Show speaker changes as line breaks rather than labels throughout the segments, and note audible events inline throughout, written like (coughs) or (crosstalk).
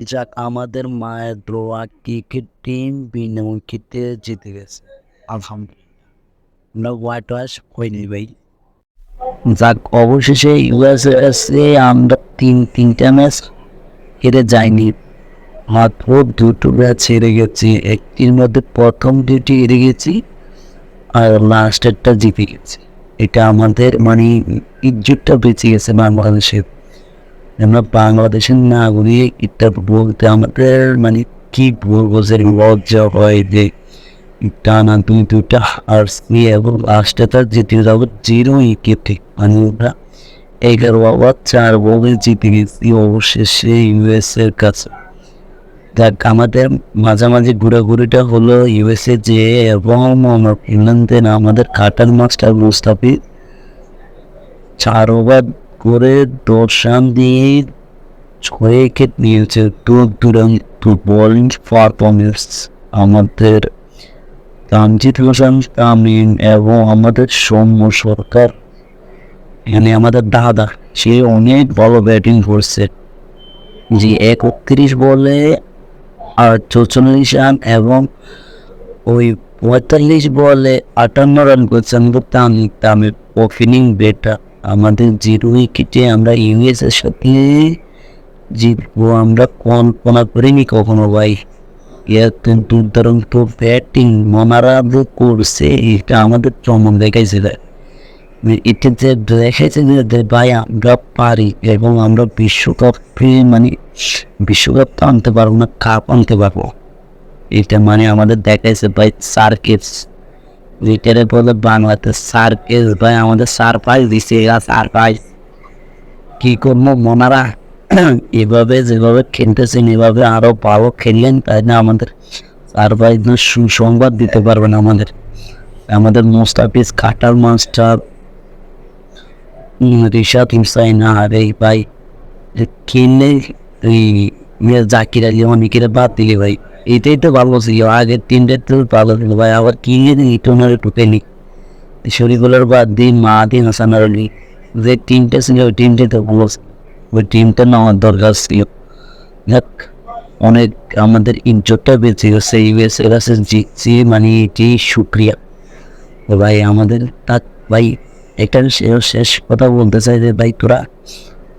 যাক, আমাদের মায়ের দোয়া ক্রিকেট টিম বিনা উইকেটে জিতে গেছে। আলহামদুলিল্লাহ। হোয়াইট ওয়াশ হয়নি ভাই। যাক, অবশেষে ইউএসএ আমরা তিন, তিনটা ম্যাচ হেরে যায়নি মাত্র দুটো ম্যাচ হেরে গেছি। একটির মধ্যে প্রথম দুটি হেরে গেছি আর লাস্টেরটা জিতে গেছি। এটা আমাদের মানে ইজ্জতটা বেঁচে গেছে বাংলাদেশের। আমরা বাংলাদেশের নাগরিক এটা বলতে আমাদের মানে কি বলব যে লজ্জা হয় যে টানা দুই দুটা আর এবং লাস্টে তার জিতে যাব জিরো উইকেটে মানে ওরা এগারো ওভার চার বলে জিতে গেছি অবশেষে ইউএস এর কাছে দেখ আমাদের মাঝামাঝি ঘোরাঘুরিটা হলো ইউএসএ যে এবং ইংল্যান্ডে আমাদের কাটার মাস্টার মুস্তাফিজ চার ওভার করে দশ রান দিয়ে ছয় উইকেট নিয়েছে। দূর দূরান্ত বোলিং পারফরমেন্স আমাদের তামজিৎ হোসেন, তামিম এবং আমাদের সৌম্য সরকার এখানে আমাদের দাদা, সে অনেক ভালো ব্যাটিং করছে। যে একত্রিশ বলে আর চৌচল্লিশ রান এবং ওই পঁয়তাল্লিশ বলে আটান্ন রান করছে আমাদের তামিম তামিম ওপেনিং আমাদের জিরো উইকেটে আমরা ইউএস এর সাথে জিতবো, আমরা কল্পনা করিনি কখনো ভাই। এত দুর্দান্ত ব্যাটিং মনারা করছে, এটা আমাদের চমক দেখাইছিল এটা যে দেখাইছে যে ভাই আমরা পারি এবং আমরা বিশ্বকাপে মানে বিশ্বকাপ তো আনতে পারব না কাপ আনতে পারব। এটা মানে আমাদের দেখাইছে ভাই সার্কেস যেটারে বলে বাংলাতে সার্কেস ভাই আমাদের সারপ্রাইজ দিছে, এরা সারপ্রাইজ। কি করব মনারা? (clears throat) এভাবে যেভাবে খেলতেছেন, এভাবে আরও ভালো খেললেন, তাই না আমাদের সারপ্রাইজ সুসংবাদ দিতে পারবেন আমাদের। আমাদের মোস্তাফিজ কাটার মাস্টার রিশাদ হুসাইন, আর এই ভাই খেললে এই জাকির আলী অনেকের বাদ দিলে ভাই। এটাই তো ভালো ছিল। আগের তিনটে তো ভালো ছিল ভাই, আবার কিনে দিন ইটনের ঢুকেনি শরীফুলের বাদ দিন মা দিন হাসান আলী যে টিমটা ছিল ওই টিমটাই তো ভালো। ওই টিমটা নেওয়ার দরকার ছিল। দেখ অনেক আমাদের ইজ্জতটা বেঁচে গেছে, ইউএস এর কাছে জিতছি মানে এটি তো ভাই, আমাদের তা ভাই, একটা শেষ কথা বলতে চাই যে ভাই, তোরা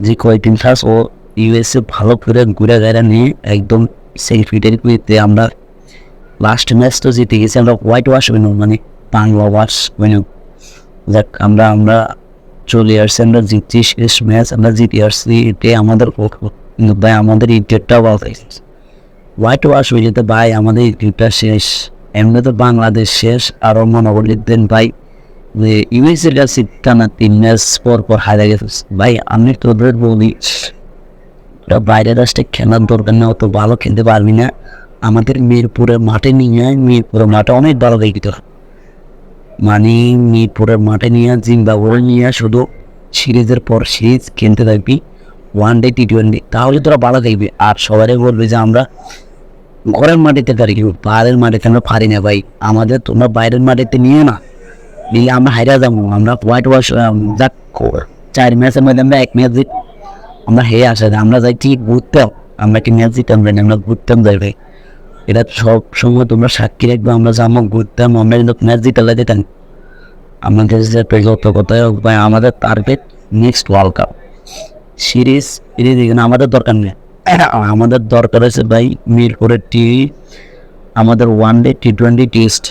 যে কয়দিন থাস ও ইউএসএ ভালো করে ঘুরে গাড়া নিয়ে একদম সেলফিটের কুইতে আমরা লাস্ট ম্যাচ তো জিতে গেছি, আমরা হোয়াইট ওয়াশ হইন মানে বাংলা ওয়াশ হইন দেখ আমরা আমরা চলে আসছি, আমরা জিতছি, শেষ ম্যাচ আমরা জিতে আসছি, এটাই আমাদের। কিন্তু ভাই, আমাদের ভালো হয়েছে। হোয়াইট ওয়াশ হয়ে যেতে ভাই, আমাদের ইটেরটা শেষ। এমনি তো বাংলাদেশ শেষ আরও মনে করলেন ভাই। যে ইউএসএর কাছে টানা তিন ম্যাচ পর পর হারা গেছে। ভাই, আমি তোদের বলি ওরা বাইরের রাষ্ট্রে খেলার দরকার না অত ভালো খেলতে পারবি না। আমাদের মিরপুরের মাঠে নিয়ে আয়, মিরপুরের মাঠে অনেক ভালো দেখতে মানে মিরপুরের মাঠে নিয়ে জিম্বাবুয়ে নিয়ে শুধু সিরিজের পর সিরিজ খেলতে থাকবি ওয়ান ডে টি টোয়েন্টি তাহলে তোরা ভালো দেখবি। আর সবাই বলবে যে আমরা ঘরের মাটিতে পারি বাইরের মাটিতে আমরা পারি না ভাই। আমাদের তোমরা বাইরের মাটিতে নিয়ে না নিলে আমরা হাইরা যাব। আমরা হোয়াইট ওয়াশ যাক চার ম্যাচের মধ্যে আমরা এক ম্যাচ আমরা হে আসা আমরা যাই ঠিক ঘুরতাম আমরা কি ম্যাচ জিতাম না, আমরা ঘুরতাম যাই ভাই। এটা সব সময় তোমরা সাক্ষী রাখবে, আমরা যাব ঘুরতাম আমরা কিন্তু ম্যাচ জিতালে দিতাম আমাদের যে কথাই হোক ভাই আমাদের target next world cup series এখানে আমাদের দরকার নেই। (coughs) আমাদের দরকার আছে ভাই মিরপুরের টি, আমাদের one day T twenty test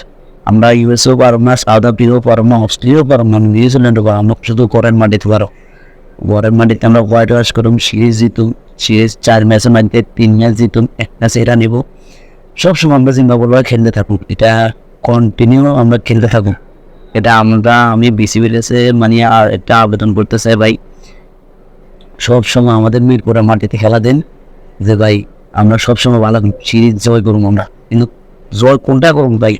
আমরা ইউএসও পারব না সাউথ আফ্রিকাও পারব না অস্ট্রেলিয়াও পারব না নিউজিল্যান্ডও পারব না শুধু করেন মাটিতে পারো ঘরের মাটিতে আমরা হোয়াইট ওয়াশ করুম সিরিজ জিতুম সিরিজ চার ম্যাচের মধ্যে তিন ম্যাচ জিতুম, এক ম্যাচ এটা নেব। সবসময় আমরা জিম্বাবুয়ে খেলতে থাকুক এটা কন্টিনিউ আমরা খেলতে থাকুক এটা আমরা, আমি বিসিবির কাছে মানে আর একটা আবেদন করতে চাই ভাই। সবসময় আমাদের মিরপুরের মাটিতে খেলা দেন, যে ভাই আমরা সবসময় ভালো সিরিজ জয় করুম আমরা। কিন্তু জয় কোনটা করুন ভাই?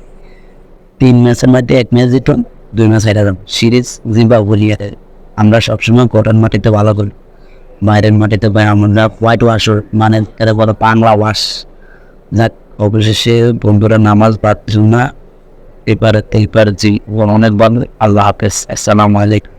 তিন ম্যাচের মধ্যে এক ম্যাচ জিতুন দুই ম্যাচ হারা সিরিজ জিম্বাবুয়ে আমরা সবসময় কটন মাটিতে ভালো করি। বাইরের মাটিতে ভাই আমরা হোয়াইট ওয়াশ মানে এটা বলো বাংলা ওয়াশ যাক, অবশেষে বন্ধুরা নামাজ পাচ্ছিল না এপারে এপারে জি, অনেক ভালো আল্লাহ হাফেজ, আসসালামু আলাইকুম।